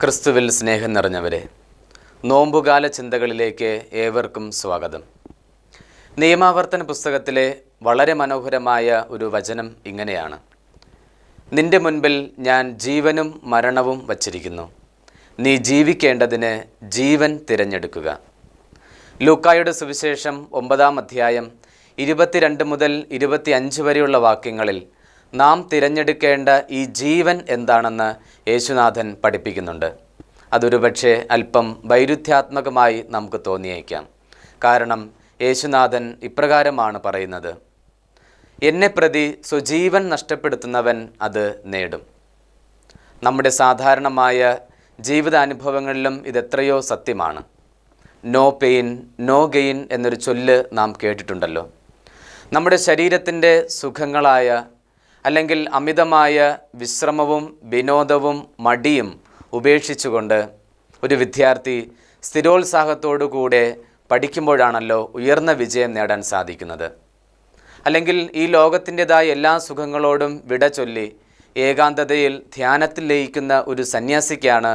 ക്രിസ്തുവിൽ സ്നേഹം നിറഞ്ഞവരെ നോമ്പുകാല ചിന്തകളിലേക്ക് ഏവർക്കും സ്വാഗതം. നിയമാവർത്തന പുസ്തകത്തിലെ വളരെ മനോഹരമായ ഒരു വചനം ഇങ്ങനെയാണ്. നിന്റെ മുൻപിൽ ഞാൻ ജീവനും മരണവും വച്ചിരിക്കുന്നു. നീ ജീവിക്കേണ്ടതിന് ജീവൻ തിരഞ്ഞെടുക്കുക. ലൂക്കായുടെ സുവിശേഷം ഒമ്പതാം അധ്യായം ഇരുപത്തിരണ്ട് മുതൽ ഇരുപത്തിയഞ്ച് വരെയുള്ള വാക്യങ്ങളിൽ നാം തിരഞ്ഞെടുക്കേണ്ട ഈ ജീവൻ എന്താണെന്ന് യേശുനാഥൻ പഠിപ്പിക്കുന്നുണ്ട്. അതൊരു പക്ഷേ അല്പം വൈരുദ്ധ്യാത്മകമായി നമുക്ക് തോന്നിയേക്കാം. കാരണം യേശുനാഥൻ ഇപ്രകാരമാണ് പറയുന്നത്. എന്നെ പ്രതി സ്വജീവൻ നഷ്ടപ്പെടുത്തുന്നവൻ അത് നേടും. നമ്മുടെ സാധാരണമായ ജീവിതാനുഭവങ്ങളിലും ഇതെത്രയോ സത്യമാണ്. നോ പെയിൻ നോ ഗെയിൻ എന്നൊരു ചൊല്ല് നാം കേട്ടിട്ടുണ്ടല്ലോ. നമ്മുടെ ശരീരത്തിന്റെ സുഖങ്ങളായ അല്ലെങ്കിൽ അമിതമായ വിശ്രമവും വിനോദവും മടിയും ഉപേക്ഷിച്ചുകൊണ്ട് ഒരു വിദ്യാർത്ഥി സ്ഥിരോത്സാഹത്തോടുകൂടെ പഠിക്കുമ്പോഴാണല്ലോ ഉയർന്ന വിജയം നേടാൻ സാധിക്കുന്നത്. അല്ലെങ്കിൽ ഈ ലോകത്തിന്റെതായ എല്ലാ സുഖങ്ങളോടും വിട ചൊല്ലി ഏകാന്തതയിൽ ധ്യാനത്തിൽ ലയിക്കുന്ന ഒരു സന്യാസിക്കാണ്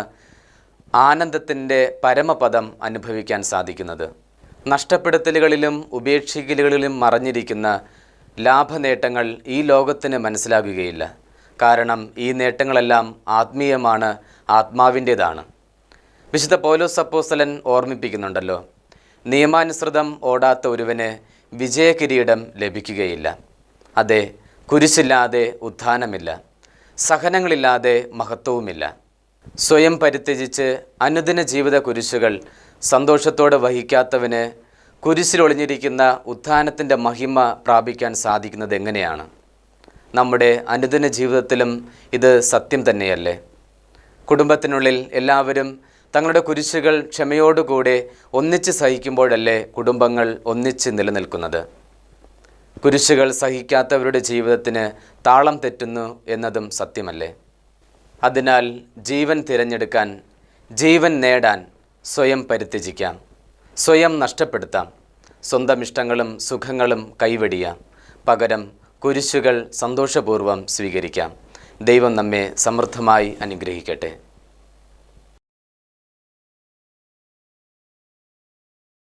ആനന്ദത്തിന്റെ പരമപദം അനുഭവിക്കാൻ സാധിക്കുന്നത്. നഷ്ടപ്പെടുത്തലുകളിലും ഉപേക്ഷിക്കലുകളിലും മറഞ്ഞിരിക്കുന്ന ലാഭനേട്ടങ്ങൾ ഈ ലോകത്തിന് മനസ്സിലാകുകയില്ല. കാരണം ഈ നേട്ടങ്ങളെല്ലാം ആത്മീയമാണ് ആത്മാവിന്റേതാണ്. വിശുദ്ധ പൗലോസ് അപ്പോസ്തലൻ ഓർമ്മിപ്പിക്കുന്നുണ്ടല്ലോ നിയമാനുസൃതം ഓടാത്ത ഒരുവന് വിജയകിരീടം ലഭിക്കുകയില്ല. അതെ കുരിശില്ലാതെ ഉത്ഥാനമില്ല സഹനങ്ങളില്ലാതെ മഹത്വവുമില്ല. സ്വയം പരിത്യജിച്ച് അനുദിന ജീവിത കുരിശുകൾ സന്തോഷത്തോടെ വഹിക്കാത്തവന് കുരിശിലൊളിഞ്ഞിരിക്കുന്ന ഉത്ഥാനത്തിന്റെ മഹിമ പ്രാപിക്കാൻ സാധിക്കുന്നത് എങ്ങനെയാണ്? നമ്മുടെ അനുദിന ജീവിതത്തിലും ഇത് സത്യം തന്നെയല്ലേ? കുടുംബത്തിനുള്ളിൽ എല്ലാവരും തങ്ങളുടെ കുരിശുകൾ ക്ഷമയോടുകൂടെ ഒന്നിച്ച് സഹിക്കുമ്പോഴല്ലേ കുടുംബങ്ങൾ ഒന്നിച്ച് നിലനിൽക്കുന്നത്? കുരിശുകൾ സഹിക്കാത്തവരുടെ ജീവിതത്തിന് താളം തെറ്റുന്നു എന്നതും സത്യമല്ലേ? അതിനാൽ ജീവൻ തിരഞ്ഞെടുക്കാൻ ജീവൻ നേടാൻ സ്വയം പരിത്യജിക്കാം. സ്വയം നഷ്ടപ്പെടുത്താം. സ്വന്തം ഇഷ്ടങ്ങളും സുഖങ്ങളും കൈവെടിയാം. പകരം കുരിശുകൾ സന്തോഷപൂർവം സ്വീകരിക്കാം. ദൈവം നമ്മെ സമൃദ്ധമായി അനുഗ്രഹിക്കട്ടെ.